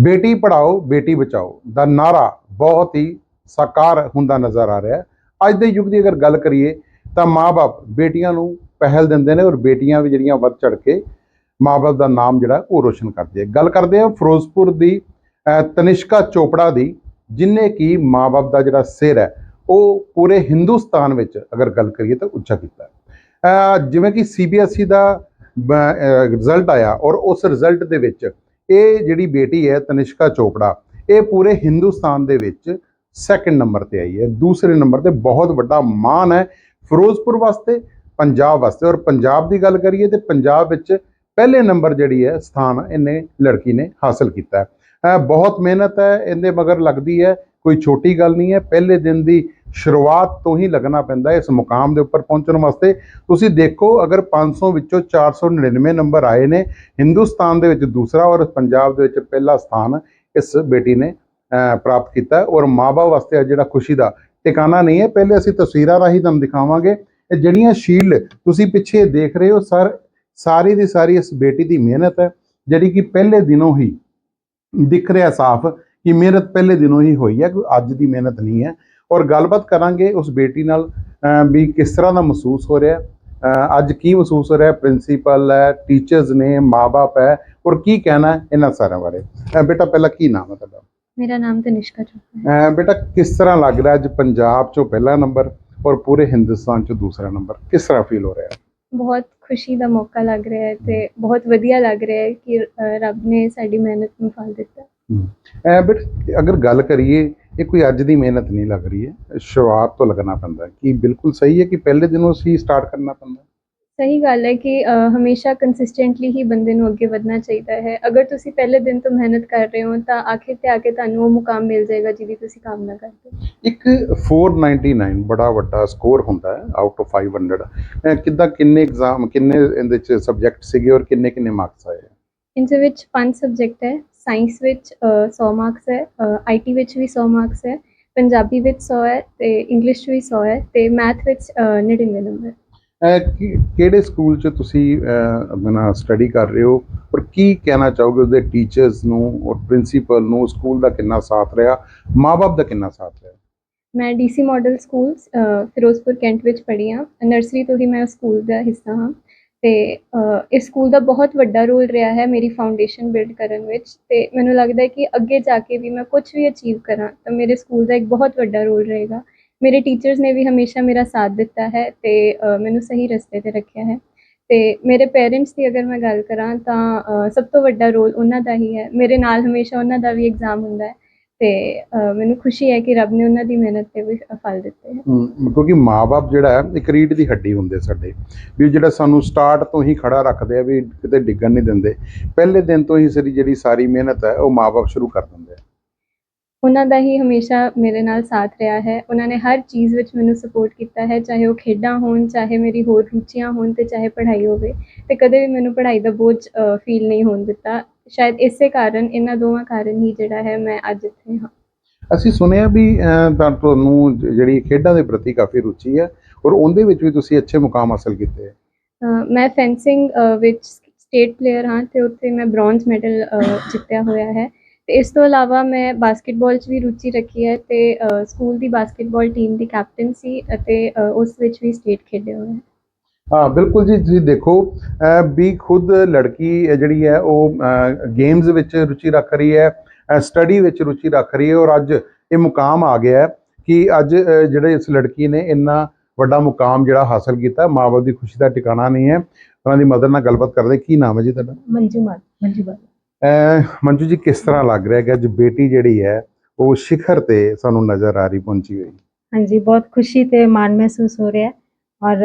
ਬੇਟੀ ਪੜਾਓ ਬੇਟੀ ਬਚਾਓ ਦਾ ਨਾਰਾ ਬਹੁਤ ਹੀ ਸਾਕਾਰ ਹੁੰਦਾ ਨਜ਼ਰ ਆ ਰਿਹਾ ਅੱਜ ਦੇ ਯੁੱਗ ਦੀ ਅਗਰ ਗੱਲ ਕਰੀਏ ਤਾਂ ਮਾਪੇ ਬੇਟੀਆਂ ਨੂੰ ਪਹਿਲ ਦਿੰਦੇ ਨੇ ਔਰ ਬੇਟੀਆਂ ਵੀ ਜਿਹੜੀਆਂ ਵੱਧ ਚੜ ਕੇ ਮਾਪੇ ਦਾ ਨਾਮ ਜਿਹੜਾ ਉਹ ਰੋਸ਼ਨ ਕਰਦੀ ਹੈ ਗੱਲ ਕਰਦੇ ਹਾਂ ਫਿਰੋਜ਼ਪੁਰ ਦੀ ਤਨਿਸ਼ਕਾ ਚੋਪੜਾ ਦੀ ਜਿਨੇ ਕੀ ਮਾਪੇ ਦਾ ਜਿਹੜਾ ਸਿਰ ਹੈ ਉਹ ਪੂਰੇ ਹਿੰਦੁਸਤਾਨ ਵਿੱਚ ਅਗਰ ਗੱਲ ਕਰੀਏ ਤਾਂ ਉੱਚਾ ਕੀਤਾ ਹੈ। ਅਹ, ਜਿਵੇਂ ਕਿ ਸੀਬੀਐਸਈ ਦਾ ਰਿਜ਼ਲਟ ਆਇਆ ਔਰ ਉਸ ਰਿਜ਼ਲਟ ਦੇ ਵਿੱਚ ਇਹ ਜਿਹੜੀ ਬੇਟੀ ਹੈ ਤਨਿਸ਼ਕਾ ਚੋਪੜਾ, ਇਹ ਪੂਰੇ ਹਿੰਦੁਸਤਾਨ ਦੇ ਵਿੱਚ ਸੈਕੰਡ ਨੰਬਰ ਤੇ ਆਈ ਹੈ। ਦੂਸਰੇ ਨੰਬਰ ਤੇ ਬਹੁਤ ਵੱਡਾ ਮਾਣ ਹੈ ਫਿਰੋਜ਼ਪੁਰ ਵਾਸਤੇ, ਪੰਜਾਬ ਵਾਸਤੇ। ਔਰ ਪੰਜਾਬ ਦੀ ਗੱਲ ਕਰੀਏ ਤੇ ਪੰਜਾਬ ਵਿੱਚ ਪਹਿਲੇ ਨੰਬਰ ਜਿਹੜੀ ਹੈ, ਸਥਾਨ ਇਹਨੇ ਲੜਕੀ ਨੇ ਹਾਸਲ ਕੀਤਾ ਹੈ। ਬਹੁਤ ਮਿਹਨਤ ਹੈ, ਇਹਦੇ ਮਗਰ ਲੱਗਦੀ ਹੈ, ਕੋਈ ਛੋਟੀ ਗੱਲ ਨਹੀਂ ਹੈ। ਪਹਿਲੇ ਦਿਨ ਦੀ ਸ਼ੁਰੂਆਤ ਤੋਂ ਹੀ ਲੱਗਣਾ ਪੈਂਦਾ ਇਸ ਮੁਕਾਮ ਦੇ ਉੱਪਰ ਪਹੁੰਚਣ ਵਾਸਤੇ। ਤੁਸੀਂ ਦੇਖੋ, ਅਗਰ 500 ਵਿੱਚੋਂ 499 ਨੰਬਰ ਆਏ ਨੇ, ਹਿੰਦੁਸਤਾਨ ਦੇ ਵਿੱਚ ਦੂਸਰਾ ਔਰ ਪੰਜਾਬ ਦੇ ਵਿੱਚ ਪਹਿਲਾ ਸਥਾਨ ਇਸ ਬੇਟੀ ਨੇ ਪ੍ਰਾਪਤ ਕੀਤਾ ਹੈ ਔਰ ਮਾਪੇ ਵਾਸਤੇ ਅੱਜ ਜਿਹੜਾ ਖੁਸ਼ੀ ਦਾ ਟਿਕਾਣਾ ਨਹੀਂ ਹੈ। ਪਹਿਲੇ ਅਸੀਂ ਤਸਵੀਰਾਂ ਰਾਹੀਂ ਤੁਹਾਨੂੰ ਦਿਖਾਵਾਂਗੇ। ਇਹ ਜਿਹੜੀਆਂ ਸ਼ੀਲ ਤੁਸੀਂ ਪਿੱਛੇ ਦੇਖ ਰਹੇ ਹੋ, ਸਰ, ਸਾਰੀ ਦੀ ਸਾਰੀ ਇਸ ਬੇਟੀ ਦੀ ਮਿਹਨਤ ਹੈ, ਜਿਹੜੀ ਕਿ ਪਹਿਲੇ ਦਿਨੋਂ ਹੀ ਦਿਖ ਰਿਹਾ ਸਾਫ਼ ਕਿ ਮਿਹਨਤ ਪਹਿਲੇ ਦਿਨੋਂ ਹੀ ਹੋਈ ਹੈ, ਕੋਈ ਅੱਜ ਦੀ ਮਿਹਨਤ ਨਹੀਂ ਹੈ। ਔਰ ਗੱਲਬਾਤ ਕਰਾਂਗੇ ਉਸ ਬੇਟੀ ਨਾਲ ਵੀ ਕਿਸ ਤਰ੍ਹਾਂ ਦਾ ਮਹਿਸੂਸ ਹੋ ਰਿਹਾ ਅੱਜ ਕੀ ਮਹਿਸੂਸ ਹੋ ਰਿਹਾ ਪ੍ਰਿੰਸੀਪਲ ਹੈ ਟੀਚਰਸ ਨੇ ਮਾਪੇ ਹੈ ਔਰ ਕੀ ਕਹਿਣਾ ਹੈ ਇਹਨਾਂ ਸਾਰਿਆਂ ਬਾਰੇ। ਬੇਟਾ ਪਹਿਲਾਂ ਕੀ ਨਾਮ ਹੈ ਤੁਹਾਡਾ? ਮੇਰਾ ਨਾਮ ਤਨਿਸ਼ਕਾ ਚੋਪੜਾ ਹੈ। ਬੇਟਾ ਕਿਸ ਤਰ੍ਹਾਂ ਲੱਗ ਰਿਹਾ ਅੱਜ ਪੰਜਾਬ ਚੋਂ ਪਹਿਲਾ ਨੰਬਰ ਔਰ ਪੂਰੇ ਹਿੰਦੁਸਤਾਨ ਚੋਂ ਦੂਸਰਾ ਨੰਬਰ? ਕਿਸ ਤਰ੍ਹਾਂ ਫੀਲ ਹੋ ਰਿਹਾ ਹੈ? ਬਹੁਤ ਖੁਸ਼ੀ ਦਾ ਮੌਕਾ ਲੱਗ ਰਿਹਾ ਹੈ ਤੇ ਬਹੁਤ ਵਧੀਆ ਲੱਗ ਰਿਹਾ ਹੈ ਕਿ ਰੱਬ ਨੇ ਸਾਡੀ ਮਿਹਨਤ ਨੂੰ ਫਲ ਦਿੱਤਾ। ਬਟ ਅਗਰ ਗੱਲ ਕਰੀਏ ਇਹ ਕੋਈ ਅੱਜ ਦੀ ਮਿਹਨਤ ਨਹੀਂ ਲੱਗ ਰਹੀ ਹੈ। ਸ਼ੁਰੂਆਤ ਤੋਂ ਲੱਗਣਾ ਪੈਂਦਾ ਹੈ ਕਿ ਬਿਲਕੁਲ ਸਹੀ ਹੈ ਕਿ ਪਹਿਲੇ ਦਿਨੋਂ ਅਸੀਂ ਸਟਾਰਟ ਕਰਨਾ ਪੈਂਦਾ ਸਹੀ ਗੱਲ ਹੈ ਕਿ ਹਮੇਸ਼ਾ ਕੰਸਿਸਟੈਂਟਲੀ ਹੀ ਬੰਦੇ ਨੂੰ ਅੱਗੇ ਵਧਣਾ ਚਾਹੀਦਾ ਹੈ। ਅਗਰ ਤੁਸੀਂ ਪਹਿਲੇ ਦਿਨ ਤੋਂ ਮਿਹਨਤ ਕਰ ਰਹੇ ਹੋ ਤਾਂ ਆਖਿਰ ਤੇ ਆ ਕੇ ਤੁਹਾਨੂੰ ਉਹ ਮੁਕਾਮ ਮਿਲ ਜਾਏਗਾ ਜਿਹਦੀ ਤੁਸੀਂ ਕਾਮਨਾ ਕਰਦੇ ਇੱਕ 499 ਬੜਾ ਵੱਡਾ ਸਕੋਰ ਹੁੰਦਾ ਹੈ ਆਊਟ ਆਫ 500 ਅਹ ਕਿੱਦਾਂ ਕਿੰਨੇ ਐਗਜ਼ਾਮ ਕਿੰਨੇ ਇਹਦੇ ਚ ਸਬਜੈਕਟ ਸੀਗੇ ਔਰ ਕਿੰਨੇ ਕਿੰਨੇ ਮਾਰਕਸ ਆਏ ਇਹਦੇ ਵਿੱਚ ਪੰਜ ਸਬਜੈਕਟ ਹੈ। ਸਾਇੰਸ ਵਿੱਚ ਅ, 100 ਮਾਰਕਸ ਹੈ ਆਈਟੀ ਵਿੱਚ ਵੀ 100 ਮਾਰਕਸ ਹੈ ਪੰਜਾਬੀ ਵਿੱਚ 100 ਹੈ ਤੇ ਇੰਗਲਿਸ਼ 'ਚ ਵੀ 100 ਹੈ ਤੇ ਮੈਥ ਵਿੱਚ ਅ, 99 ਨੰਬਰ। ਕਿਹੜੇ ਸਕੂਲ ਚ ਤੁਸੀਂ ਆਪਣਾ ਸਟੱਡੀ ਕਰ ਰਹੇ ਹੋ ਔਰ ਕੀ ਕਹਿਣਾ ਚਾਹੋਗੇ ਉਹਦੇ ਟੀਚਰਸ ਨੂੰ ਔਰ ਪ੍ਰਿੰਸੀਪਲ ਨੂੰ? ਸਕੂਲ ਦਾ ਕਿੰਨਾ ਸਾਥ ਰਿਹਾ? ਮਾਪੇ ਦਾ ਕਿੰਨਾ ਸਾਥ ਰਿਹਾ? ਮੈਂ DC model school Ferozepur cantt ਵਿੱਚ ਪੜ੍ਹੀ ਹਾਂ। ਨਰਸਰੀ ਤੋਂ ਹੀ ਮੈਂ ਉਸ ਸਕੂਲ ਦਾ ਹਿੱਸਾ ਹਾਂ। ਅਤੇ ਇਸ ਸਕੂਲ ਦਾ ਬਹੁਤ ਵੱਡਾ ਰੋਲ ਰਿਹਾ ਹੈ ਮੇਰੀ ਫਾਊਂਡੇਸ਼ਨ ਬਿਲਡ ਕਰਨ ਵਿੱਚ ਅਤੇ ਮੈਨੂੰ ਲੱਗਦਾ ਕਿ ਅੱਗੇ ਜਾ ਕੇ ਵੀ ਮੈਂ ਕੁਛ ਵੀ ਅਚੀਵ ਕਰਾਂ ਤਾਂ ਮੇਰੇ ਸਕੂਲ ਦਾ ਇੱਕ ਬਹੁਤ ਵੱਡਾ ਰੋਲ ਰਹੇਗਾ। ਮੇਰੇ ਟੀਚਰਸ ਨੇ ਵੀ ਹਮੇਸ਼ਾ ਮੇਰਾ ਸਾਥ ਦਿੱਤਾ ਹੈ ਅਤੇ ਮੈਨੂੰ ਸਹੀ ਰਸਤੇ ਤੇ ਰੱਖਿਆ ਹੈ ਅਤੇ ਮੇਰੇ ਪੇਰੈਂਟਸ ਦੀ ਅਗਰ ਮੈਂ ਗੱਲ ਕਰਾਂ ਤਾਂ ਸਭ ਤੋਂ ਵੱਡਾ ਰੋਲ ਉਹਨਾਂ ਦਾ ਹੀ ਹੈ। ਮੇਰੇ ਨਾਲ ਹਮੇਸ਼ਾ ਉਹਨਾਂ ਦਾ ਵੀ ਇਗਜ਼ਾਮ ਹੁੰਦਾ ਹੈ। ਤੇ ਮੈਨੂੰ ਖੁਸ਼ੀ ਹੈ ਕਿ ਰੱਬ ਨੇ ਉਹਨਾਂ ਦੀ ਮਿਹਨਤ ਤੇ ਵੀ ਫਲ ਦਿੱਤੇ ਹੈ ਹਮ, ਕਿਉਂਕਿ ਮਾਪੇ ਜਿਹੜਾ ਹੈ ਇੱਕ ਰੀੜ ਦੀ ਹੱਡੀ ਹੁੰਦੇ ਸਾਡੇ। ਵੀ ਜਿਹੜਾ ਸਾਨੂੰ ਸਟਾਰਟ ਤੋਂ ਹੀ ਖੜਾ ਰੱਖਦੇ ਆ ਵੀ ਕਿਤੇ ਡਿੱਗਣ ਨਹੀਂ ਦਿੰਦੇ। ਪਹਿਲੇ ਦਿਨ ਤੋਂ ਹੀ ਸਾਡੀ ਜਿਹੜੀ ਸਾਰੀ ਮਿਹਨਤ ਹੈ ਉਹ ਮਾਪੇ ਸ਼ੁਰੂ ਕਰ ਦਿੰਦੇ ਆ। ਉਹਨਾਂ ਦਾ ਹੀ ਹਮੇਸ਼ਾ ਮੇਰੇ ਨਾਲ ਸਾਥ ਰਿਹਾ ਹੈ। ਉਹਨਾਂ ਨੇ ਹਰ ਚੀਜ਼ ਵਿੱਚ ਮੈਨੂੰ ਸਪੋਰਟ ਕੀਤਾ ਹੈ ਚਾਹੇ ਉਹ ਖੇਡਾਂ ਹੋਣ ਚਾਹੇ ਮੇਰੀ ਹੋਰ ਰੁਚੀਆਂ ਹੋਣ ਤੇ ਚਾਹੇ ਪੜ੍ਹਾਈ ਹੋਵੇ। ਤੇ ਕਦੇ ਵੀ ਮੈਨੂੰ ਪੜ੍ਹਾਈ ਦਾ ਬੋਝ ਫੀਲ ਨਹੀਂ ਹੋਣ ਦਿੱਤਾ। ਸ਼ਾਇਦ ਇਸੇ ਕਾਰਨ ਇਹਨਾਂ ਦੋਵਾਂ ਕਾਰਨ ਹੀ ਜਿਹੜਾ ਹੈ ਮੈਂ ਅੱਜ ਇੱਥੇ ਹਾਂ। ਅਸੀਂ ਸੁਣਿਆ ਵੀ ਅਹ, ਤਾਂ ਤੁਹਾਨੂੰ ਜ- ਜਿਹੜੀ ਖੇਡਾਂ ਦੇ ਪ੍ਰਤੀ ਕਾਫੀ ਰੁਚੀ ਹੈ ਔਰ ਉਹਦੇ ਵਿੱਚ ਵੀ ਤੁਸੀਂ ਅੱਛੇ ਮੁਕਾਮ ਹਾਸਲ ਕੀਤੇ ਹੈ। ਮੈਂ ਫੈਂਸਿੰਗ ਵਿੱਚ ਸਟੇਟ ਪਲੇਅਰ ਹਾਂ ਤੇ ਉੱਥੇ ਮੈਂ ਬ੍ਰੌਂਜ਼ ਮੈਡਲ ਜਿੱਤਿਆ ਹੋਇਆ ਹੈ। ਤੇ ਇਸ ਤੋਂ ਇਲਾਵਾ ਮੈਂ ਬਾਸਕਟਬਾਲ 'ਚ ਵੀ ਰੁਚੀ ਰੱਖੀ ਹੈ ਤੇ ਸਕੂਲ ਦੀ ਬਾਸਕਟਬਾਲ ਟੀਮ ਦੀ ਕੈਪਟਨ ਸੀ ਅਤੇ ਉਸ ਵਿੱਚ ਵੀ ਸਟੇਟ ਖੇਡਿਆ ਹੋਇਆ ਹੈ। ਹਾਂ ਬਿਲਕੁਲ ਜੀ ਤੁਸੀਂ ਦੇਖੋ ਵੀ ਖੁਦ ਲੜਕੀ ਹੈ ਜਿਹੜੀ ਹੈ ਉਹ ਗੇਮਸ ਵਿੱਚ ਰੁਚੀ ਰੱਖ ਰਹੀ ਹੈ ਸਟੱਡੀ ਵਿੱਚ ਰੁਚੀ ਰੱਖ ਰਹੀ ਹੈ ਔਰ ਅੱਜ ਇਹ ਮੁਕਾਮ ਆ ਗਿਆ ਹੈ ਕਿ ਅੱਜ ਜਿਹੜੇ ਇਸ ਲੜਕੀ ਨੇ ਇੰਨਾ ਵੱਡਾ ਮੁਕਾਮ ਜਿਹੜਾ ਹਾਸਲ ਕੀਤਾ ਮਾਂ-ਬਾਪ ਦੀ ਖੁਸ਼ੀ ਦਾ ਟਿਕਾਣਾ ਨਹੀਂ ਹੈ। ਉਹਨਾਂ ਦੀ ਮਦਰ ਨਾਲ ਗੱਲਬਾਤ ਕਰਦੇ ਕੀ ਨਾਮ ਹੈ ਜੀ ਤੁਹਾਡਾ? ਮੰਜੂ ਮਾਨ ਮੰਜੂ ਬਾਲਾ ਮੰਜੂ ਜੀ ਕਿਸ ਤਰ੍ਹਾਂ ਲੱਗ ਰਿਹਾ ਕਿ ਅੱਜ ਬੇਟੀ ਜਿਹੜੀ ਹੈ ਉਹ ਸਿਖਰ ਤੇ ਸਾਨੂੰ ਨਜ਼ਰ ਆ ਰਹੀ ਪਹੁੰਚੀ ਹੋਈ? ਹਾਂਜੀ ਬਹੁਤ ਖੁਸ਼ੀ ਤੇ ਮਾਣ ਮਹਿਸੂਸ ਹੋ ਰਿਹਾ ਹੈ। ਔਰ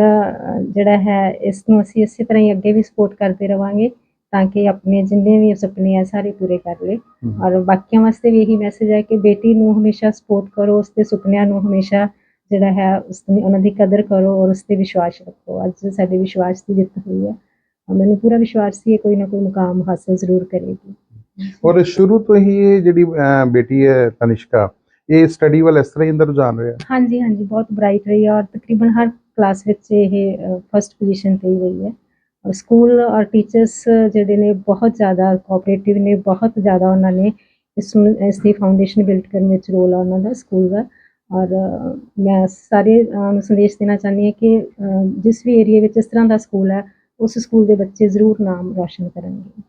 ਜਿਹੜਾ ਹੈ ਇਸ ਨੂੰ ਅਸੀਂ ਇਸੇ ਤਰ੍ਹਾਂ ਹੀ ਅੱਗੇ ਵੀ ਸਪੋਰਟ ਕਰਦੇ ਰਵਾਂਗੇ ਤਾਂ ਕਿ ਆਪਣੇ ਜਿੰਨੇ ਵੀ ਸੁਪਨੇ ਆ ਸਾਰੇ ਪੂਰੇ ਕਰ ਲੇ ਔਰ ਬਾਕੀਆਂ ਵਾਸਤੇ ਵੀ ਇਹੀ ਮੈਸੇਜ ਹੈ ਕਿ ਬੇਟੀ ਨੂੰ ਹਮੇਸ਼ਾ ਸਪੋਰਟ ਕਰੋ ਉਸਦੇ ਸੁਪਨਿਆਂ ਨੂੰ ਹਮੇਸ਼ਾ ਜਿਹੜਾ ਹੈ ਉਸ ਦੀ ਉਹਨਾਂ ਦੀ ਕਦਰ ਕਰੋ ਔਰ ਉਸ ਤੇ ਵਿਸ਼ਵਾਸ ਰੱਖੋ। ਅੱਜ ਸਾਡੇ ਵਿਸ਼ਵਾਸ ਦੀ ਜਿੱਤ ਹੋਈ ਹੈ। ਮੈਨੂੰ ਪੂਰਾ ਵਿਸ਼ਵਾਸ ਸੀ ਇਹ ਕੋਈ ਨਾ ਕੋਈ ਮੁਕਾਮ ਹਾਸਲ ਜ਼ਰੂਰ ਕਰੇਗੀ। ਔਰ ਸ਼ੁਰੂ ਤੋਂ ਹੀ ਇਹ ਜਿਹੜੀ ਬੇਟੀ ਹੈ ਤਨਿਸ਼ਕਾ ਇਹ ਸਟੱਡੀ ਵੱਲ ਇਸ ਤਰ੍ਹਾਂ ਹੀ ਅੰਦਰ ਰੁਝਾਨ ਰਿਹਾ? ਹਾਂਜੀ ਹਾਂਜੀ ਬਹੁਤ ਬ੍ਰਾਈਟ ਰਹੀ ਹੈ ਔਰ ਤਕਰੀਬਨ ਹਰ ਕਲਾਸ ਵਿੱਚ ਇਹ ਫਸਟ ਪੋਜੀਸ਼ਨ ਤੇ ਹੀ ਰਹੀ ਹੈ। ਔਰ ਸਕੂਲ ਔਰ ਟੀਚਰਸ ਜਿਹੜੇ ਨੇ ਬਹੁਤ ਜ਼ਿਆਦਾ ਕੋਆਪਰੇਟਿਵ ਨੇ ਬਹੁਤ ਜ਼ਿਆਦਾ ਉਹਨਾਂ ਨੇ ਇਸ ਨੂੰ ਇਸ ਦੀ ਫਾਊਂਡੇਸ਼ਨ ਬਿਲਡ ਕਰਨ ਵਿੱਚ ਰੋਲ ਆ ਉਹਨਾਂ ਦਾ ਸਕੂਲ ਦਾ। ਔਰ ਮੈਂ ਸਾਰੇ ਨੂੰ ਸੰਦੇਸ਼ ਦੇਣਾ ਚਾਹੁੰਦੀ ਹਾਂ ਕਿ ਜਿਸ ਵੀ ਏਰੀਆ ਵਿੱਚ ਇਸ ਤਰ੍ਹਾਂ ਦਾ ਸਕੂਲ ਹੈ ਉਸ ਸਕੂਲ ਦੇ ਬੱਚੇ ਜ਼ਰੂਰ ਨਾਮ ਰੌਸ਼ਨ ਕਰਨਗੇ।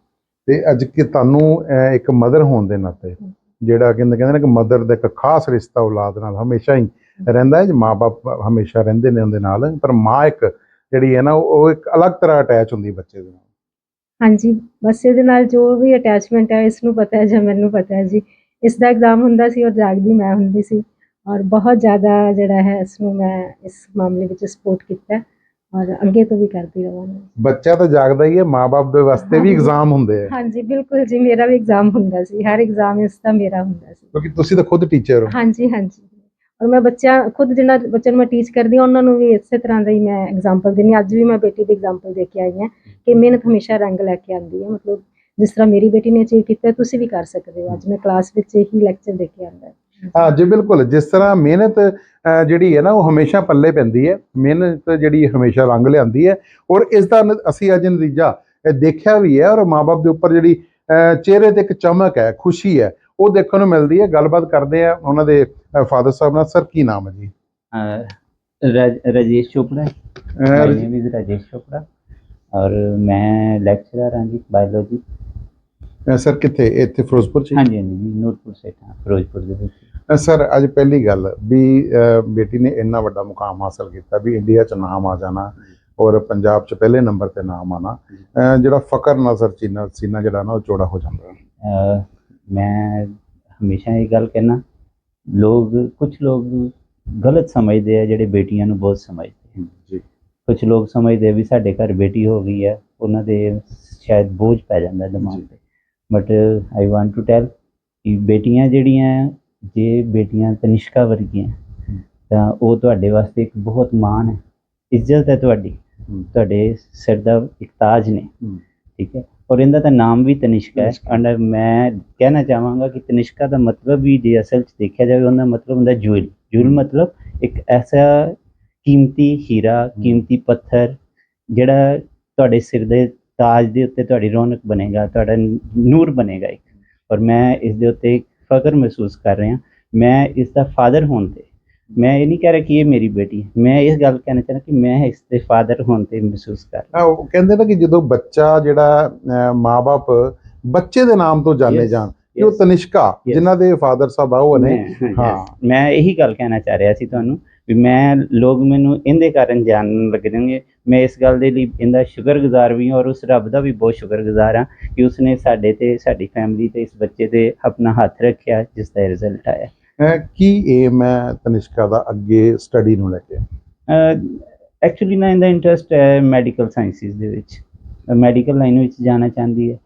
ਤੇ ਅੱਜ ਕਿ ਤੁਹਾਨੂੰ ਇੱਕ ਮਦਰ ਹੋਣ ਦੇ ਨਾਤੇ ਜਿਹੜਾ ਕਹਿੰਦੇ ਕਹਿੰਦੇ ਨੇ ਕਿ ਮਦਰ ਦਾ ਇੱਕ ਖਾਸ ਰਿਸ਼ਤਾ ਔਲਾਦ ਨਾਲ ਹਮੇਸ਼ਾ ਹੀ ਰਹਿੰਦਾ ਹੈ ਜੇ ਮਾਪੇ ਹਮੇਸ਼ਾ ਰਹਿੰਦੇ ਨੇ ਉਹਦੇ ਨਾਲ ਪਰ ਮਾਂ ਇੱਕ ਜਿਹੜੀ ਹੈ ਨਾ ਉਹ ਇੱਕ ਅਲੱਗ ਤਰ੍ਹਾਂ ਅਟੈਚ ਹੁੰਦੀ ਬੱਚੇ ਦੇ ਨਾਲ। ਹਾਂਜੀ ਬਸ ਇਹਦੇ ਨਾਲ ਜੋ ਵੀ ਅਟੈਚਮੈਂਟ ਹੈ ਇਸ ਨੂੰ ਪਤਾ ਹੈ ਜਾਂ ਮੈਨੂੰ ਪਤਾ ਹੈ ਜੀ। ਇਸ ਦਾ ਐਗਜ਼ਾਮ ਹੁੰਦਾ ਸੀ ਔਰ ਜਾਗਦੀ ਮੈਂ ਹੁੰਦੀ ਸੀ। ਔਰ ਬਹੁਤ ਜ਼ਿਆਦਾ ਜਿਹੜਾ ਹੈ ਇਸ ਨੂੰ ਮੈਂ ਇਸ ਮਾਮਲੇ ਵਿੱਚ ਸਪੋਰਟ ਕੀਤਾ ਔਰ ਅੱਗੇ ਤੋਂ ਵੀ ਕਰਦੀ ਰਹਾਂਗੀ ਬੱਚਾ ਤਾਂ ਜਾਗਦਾ ਹੀ ਹੈ ਮਾਪੇ ਦੇ ਵਾਸਤੇ ਵੀ ਐਗਜ਼ਾਮ ਹੁੰਦੇ ਆ। ਹਾਂਜੀ ਬਿਲਕੁਲ ਜੀ ਮੇਰਾ ਵੀ ਐਗਜ਼ਾਮ ਹੁੰਦਾ ਸੀ। ਹਰ ਐਗਜ਼ਾਮ ਇਸ ਦਾ ਮੇਰਾ ਹੁੰਦਾ ਸੀ। ਕਿਉਂਕਿ ਤੁਸੀਂ ਤਾਂ ਖੁਦ ਟੀਚਰ ਹੋ। ਹਾਂਜੀ ਹਾਂਜੀ। ਔਰ ਮੈਂ ਬੱਚਾ ਖੁਦ ਜਿਹਨਾਂ ਬੱਚਿਆਂ ਨੂੰ ਮੈਂ ਟੀਚ ਕਰਦੀ ਹਾਂ, ਉਹਨਾਂ ਨੂੰ ਵੀ ਇਸੇ ਤਰ੍ਹਾਂ ਦਾ ਹੀ ਮੈਂ ਐਗਜ਼ਾਮਪਲ ਦਿੰਦੀ ਹਾਂ। ਅੱਜ ਵੀ ਮੈਂ ਬੇਟੀ ਦੀ ਐਗਜ਼ਾਮਪਲ ਦੇ ਕੇ ਆਈ ਹਾਂ ਕਿ ਮਿਹਨਤ ਹਮੇਸ਼ਾ ਰੰਗ ਲੈ ਕੇ ਆਉਂਦੀ ਹੈ। ਮਤਲਬ ਜਿਸ ਤਰ੍ਹਾਂ ਮੇਰੀ ਬੇਟੀ ਨੇ ਅਚੀਵ ਕੀਤਾ, ਤੁਸੀਂ ਵੀ ਕਰ ਸਕਦੇ ਹੋ। ਅੱਜ ਮੈਂ ਕਲਾਸ ਵਿੱਚ ਇਹੀ ਲੈਕਚਰ ਦੇ ਕੇ ਆਉਂਦਾ ਹਾਂ। ਜੀ, ਬਿਲਕੁਲ। ਜਿਸ ਤਰ੍ਹਾਂ ਮਿਹਨਤ ਜਿਹੜੀ ਹੈ ਨਾ, ਉਹ ਹਮੇਸ਼ਾ ਪੱਲੇ ਪੈਂਦੀ ਹੈ। ਮਿਹਨਤ ਜਿਹੜੀ ਹਮੇਸ਼ਾ ਰੰਗ ਲਿਆਂਦੀ ਹੈ। ਔਰ ਇਸ ਦਾ ਅਸੀਂ ਅੱਜ ਨਤੀਜਾ ਦੇਖਿਆ ਵੀ ਹੈ। ਔਰ ਮਾਪੇ ਦੇ ਉੱਪਰ ਜਿਹੜੀ ਚਿਹਰੇ ਤੇ ਇੱਕ ਚਮਕ ਹੈ, ਖੁਸ਼ੀ ਹੈ। ਉਹ ਦੇਖਣ ਨੂੰ ਮਿਲਦੀ ਹੈ ਗੱਲਬਾਤ ਕਰਦੇ ਆ ਉਹਨਾਂ ਦੇ ਫਾਦਰ ਸਾਹਿਬ ਨਾਲ। ਸਰ ਕੀ ਨਾਮ ਹੈ ਜੀ? Rajesh Chopra. My name is Chopra ਔਰ ਮੈਂ ਲੈਕਚਰਰ ਹਾਂ ਜੀ ਬਾਇਓਲੋਜੀ ਸਰ ਕਿੱਥੇ? ਇੱਥੇ ਫਿਰੋਜ਼ਪੁਰ ਚ ਹਾਂਜੀ ਹਾਂਜੀ ਜੀ ਨੂਰਪੁਰ ਸੇਠਾ ਫਿਰੋਜ਼ਪੁਰ ਦੇ ਵਿੱਚ। ਸਰ ਅੱਜ ਪਹਿਲੀ ਗੱਲ ਵੀ ਬੇਟੀ ਨੇ ਇੰਨਾ ਵੱਡਾ ਮੁਕਾਮ ਹਾਸਲ ਕੀਤਾ ਵੀ ਇੰਡੀਆ ਚ ਨਾਮ ਆ ਜਾਣਾ ਔਰ ਪੰਜਾਬ ਚ ਪਹਿਲੇ ਨੰਬਰ ਤੇ ਨਾਮ ਆਣਾ ਜਿਹੜਾ ਫਕਰ ਨਜ਼ਰ ਚੀਨਾ ਸੀਨਾ ਜਿਹੜਾ ਨਾ ਉਹ ਚੋੜਾ ਹੋ ਜਾਂਦਾ। ਮੈਂ ਹਮੇਸ਼ਾ ਇਹ ਗੱਲ ਕਹਿਣਾ ਲੋਕ ਕੁਝ ਲੋਕ ਗਲਤ ਸਮਝਦੇ ਆ ਜਿਹੜੇ ਬੇਟੀਆਂ ਨੂੰ ਬਹੁਤ ਸਮਝਦੇ ਜੀ ਕੁਝ ਲੋਕ ਸਮਝਦੇ ਵੀ ਸਾਡੇ ਘਰ ਬੇਟੀ ਹੋ ਗਈ ਹੈ ਉਹਨਾਂ ਦੇ ਸ਼ਾਇਦ ਬੋਝ ਪੈ ਜਾਂਦਾ ਦਿਮਾਗ। ਤੇ but I want to tell ਕਿ ਬੇਟੀਆਂ ਜਿਹੜੀਆਂ ਜੇ ਬੇਟੀਆਂ ਤਨਿਸ਼ਕਾ ਵਰਗੀਆਂ। ਤਾਂ ਉਹ ਤੁਹਾਡੇ ਵਾਸਤੇ ਇੱਕ ਬਹੁਤ ਮਾਣ ਹੈ ਇੱਜ਼ਤ ਹੈ ਤੁਹਾਡੀ। ਤੁਹਾਡੇ ਸਿਰ ਦਾ ਇੱਕ ਤਾਜ ਨੇ। ਠੀਕ ਹੈ ਔਰ ਇਹਦਾ ਤਾਂ ਨਾਮ ਵੀ ਤਨਿਸ਼ਕਾ ਹੈ। ਐਂਡ ਮੈਂ ਕਹਿਣਾ ਚਾਹਾਂਗਾ ਕਿ ਤਨਿਸ਼ਕਾ ਦਾ ਮਤਲਬ ਵੀ ਜੇ ਅਸਲ 'ਚ ਦੇਖਿਆ ਜਾਵੇ ਉਹਦਾ ਮਤਲਬ ਹੁੰਦਾ ਜੁਇਲ ਜੁਇਲ ਮਤਲਬ ਇੱਕ ਐਸਾ ਕੀਮਤੀ ਹੀਰਾ ਕੀਮਤੀ ਪੱਥਰ ਜਿਹੜਾ ਤੁਹਾਡੇ ਸਿਰ ਦੇ ਤਾਜ ਦੇ ਉੱਤੇ ਤੁਹਾਡੀ ਰੌਣਕ ਬਣੇਗਾ ਤੁਹਾਡਾ ਨੂਰ ਬਣੇਗਾ ਇੱਕ। ਔਰ ਮੈਂ ਇਸ ਦੇ ਉੱਤੇ ਫਖਰ ਮਹਿਸੂਸ ਕਰ ਰਿਹਾ। ਮੈਂ ਇਸ ਦਾ ਫਾਦਰ ਹੋਣ ਤੇ ਮੈਂ ਇਹ ਨਹੀਂ ਕਹਿ ਰਿਹਾ ਕਿ ਇਹ ਮੇਰੀ ਬੇਟੀ ਹੈ ਮੈਂ ਇਸ ਗੱਲ ਕਹਿਣਾ ਚਾਹੁੰਦਾ ਕਿ ਮੈਂ ਇਸ ਦੇ ਫਾਦਰ ਹੋਣ ਤੇ ਮਹਿਸੂਸ ਕਰ ਰਿਹਾ ਉਹ ਕਹਿੰਦੇ ਨਾ ਕਿ ਜਦੋਂ ਬੱਚਾ ਜਿਹੜਾ ਮਾਂ-ਬਾਪ ਬੱਚੇ ਦੇ ਨਾਮ ਤੋਂ ਜਾਣੇ ਜਾਣ ਉਹ. ਤਨਿਸ਼ਕਾ. ਜਿਨ੍ਹਾਂ ਦੇ ਫਾਦਰ ਸਾਹਿਬ ਆ ਉਹ ਨੇ ਹਾਂ। ਮੈਂ ਇਹੀ ਗੱਲ ਕਹਿਣਾ ਚਾਹ ਰਿਹਾ ਸੀ ਤੁਹਾਨੂੰ ਵੀ ਮੈਂ ਲੋਕ ਮੈਨੂੰ ਇਹਦੇ ਕਾਰਨ ਜਾਣਨ ਲੱਗ ਜਾਣਗੇ ਮੈਂ ਇਸ ਗੱਲ ਦੇ ਲਈ ਇਹਦਾ ਸ਼ੁਕਰਗੁਜ਼ਾਰ ਵੀ ਹਾਂ ਔਰ ਉਸ ਰੱਬ ਦਾ ਵੀ ਬਹੁਤ ਸ਼ੁਕਰਗੁਜ਼ਾਰ ਹਾਂ ਕਿ ਉਸਨੇ ਸਾਡੇ ਤੇ ਸਾਡੀ ਫੈਮਿਲੀ ਤੇ ਇਸ ਬੱਚੇ ਤੇ ਆਪਣਾ ਹੱਥ ਰੱਖਿਆ ਜਿਸ ਦਾ ਰਿਜ਼ਲਟ ਆਇਆ ਕੀ ਏਮ ਹੈ ਤਨਿਸ਼ਕਾ ਦਾ ਅੱਗੇ ਸਟੱਡੀ ਨੂੰ ਲੈ ਕੇ ਐਕਚੁਅਲੀ ਨਾ ਇਹਦਾ ਇੰਟਰਸਟ ਹੈ ਮੈਡੀਕਲ ਸਾਇੰਸਿਸ ਦੇ ਵਿੱਚ। ਮੈਡੀਕਲ ਲਾਈਨ ਵਿੱਚ ਜਾਣਾ ਚਾਹੁੰਦੀ ਹੈ।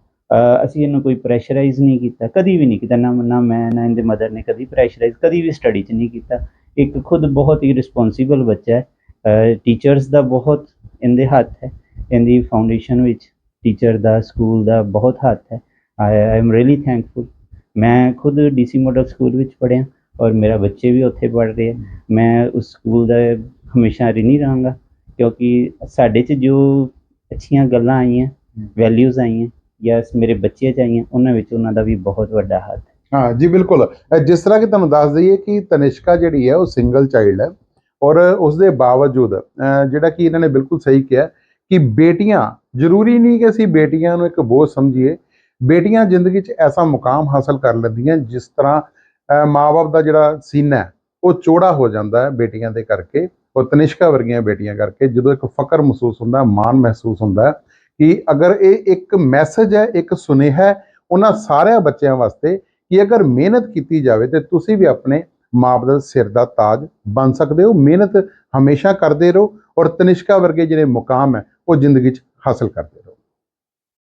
ਅਸੀਂ ਇਹਨੂੰ ਕੋਈ ਪ੍ਰੈਸ਼ਰਾਈਜ਼ ਨਹੀਂ ਕੀਤਾ, ਕਦੀ ਵੀ ਨਹੀਂ ਕੀਤਾ। ਨਾ ਨਾ ਮੈਂ, ਨਾ ਇਹਦੇ ਮਦਰ ਨੇ ਕਦੀ ਪ੍ਰੈਸ਼ਰਾਈਜ਼ ਕਦੀ ਵੀ ਸਟੱਡੀ 'ਚ ਨਹੀਂ ਕੀਤਾ। ਇੱਕ ਖੁਦ ਬਹੁਤ ਹੀ ਰਿਸਪੌਂਸੀਬਲ ਬੱਚਾ ਹੈ। ਟੀਚਰਸ ਦਾ ਬਹੁਤ ਇਹਦੇ ਹੱਥ ਹੈ। ਇਹਦੀ ਫਾਊਂਡੇਸ਼ਨ ਵਿੱਚ ਟੀਚਰ ਦਾ ਸਕੂਲ ਦਾ ਬਹੁਤ ਹੱਥ ਹੈ। ਆਈ ਐਮ ਰੀਲੀ ਥੈਂਕਫੁਲ ਮੈਂ ਖੁਦ ਡੀਸੀ ਮੋਡਲ ਸਕੂਲ ਵਿੱਚ ਪੜ੍ਹਿਆ। ਔਰ ਮੇਰਾ ਬੱਚੇ ਵੀ ਉੱਥੇ ਪੜ੍ਹ ਰਹੇ ਆ। ਮੈਂ ਉਸ ਸਕੂਲ ਦਾ ਹਮੇਸ਼ਾ ਰਿਣੀ ਰਹਾਂਗਾ ਕਿਉਂਕਿ ਸਾਡੇ 'ਚ ਜੋ ਅੱਛੀਆਂ ਗੱਲਾਂ ਆਈਆਂ ਵੈਲਿਊਜ਼ ਆਈਆਂ ਜਾਂ ਮੇਰੇ ਬੱਚੇ 'ਚ ਆਈਆਂ ਉਹਨਾਂ ਵਿੱਚ ਉਹਨਾਂ ਦਾ ਵੀ ਬਹੁਤ ਵੱਡਾ ਹੱਥ ਹੈ। ਹਾਂ ਜੀ ਬਿਲਕੁਲ। ਜਿਸ ਤਰ੍ਹਾਂ ਕਿ ਤੁਹਾਨੂੰ ਦੱਸ ਦਈਏ ਕਿ ਤਨਿਸ਼ਕਾ ਜਿਹੜੀ ਹੈ ਉਹ ਸਿੰਗਲ ਚਾਈਲਡ ਹੈ ਔਰ ਉਸ ਦੇ ਬਾਵਜੂਦ ਜਿਹੜਾ ਕਿ ਇਹਨਾਂ ਨੇ ਬਿਲਕੁਲ ਸਹੀ ਕਿਹਾ ਕਿ ਬੇਟੀਆਂ ਜ਼ਰੂਰੀ ਨਹੀਂ ਕਿ ਅਸੀਂ ਬੇਟੀਆਂ ਨੂੰ ਇੱਕ ਬੋਝ ਸਮਝੀਏ ਬੇਟੀਆਂ ਜ਼ਿੰਦਗੀ 'ਚ ਐਸਾ ਮੁਕਾਮ ਹਾਸਲ ਕਰ ਲੈਂਦੀਆਂ ਜਿਸ ਤਰ੍ਹਾਂ ਅਹ, ਮਾਂ-ਬਾਪ ਦਾ ਜਿਹੜਾ ਸੀਨਾ ਹੈ ਉਹ ਚੌੜਾ ਹੋ ਜਾਂਦਾ ਹੈ ਬੇਟੀਆਂ ਦੇ ਕਰਕੇ ਔਰ ਤਨਿਸ਼ਕਾ ਵਰਗੀਆਂ ਬੇਟੀਆਂ ਕਰਕੇ ਜਦੋਂ ਇੱਕ ਫਕਰ ਮਹਿਸੂਸ ਹੁੰਦਾ ਮਾਣ ਮਹਿਸੂਸ ਹੁੰਦਾ ਕਿ ਅਗਰ ਇਹ ਇੱਕ ਮੈਸੇਜ ਹੈ ਇੱਕ ਸੁਨੇਹਾ ਹੈ ਉਹਨਾਂ ਸਾਰਿਆਂ ਬੱਚਿਆਂ ਵਾਸਤੇ ਕਿ ਅਗਰ ਮਿਹਨਤ ਕੀਤੀ ਜਾਵੇ ਤੇ ਤੁਸੀਂ ਵੀ ਆਪਣੇ ਮਾਪ ਦਾ ਸਿਰ ਦਾ ਤਾਜ ਬਣ ਸਕਦੇ ਹੋ ਮਿਹਨਤ ਹਮੇਸ਼ਾ ਕਰਦੇ ਰਹੋ ਔਰ ਤਨਿਸ਼ਕਾ ਵਰਗੇ ਜਿਹੜੇ ਮੁਕਾਮ ਹੈ ਉਹ ਜ਼ਿੰਦਗੀ 'ਚ ਹਾਸਲ ਕਰਦੇ ਰਹੋ।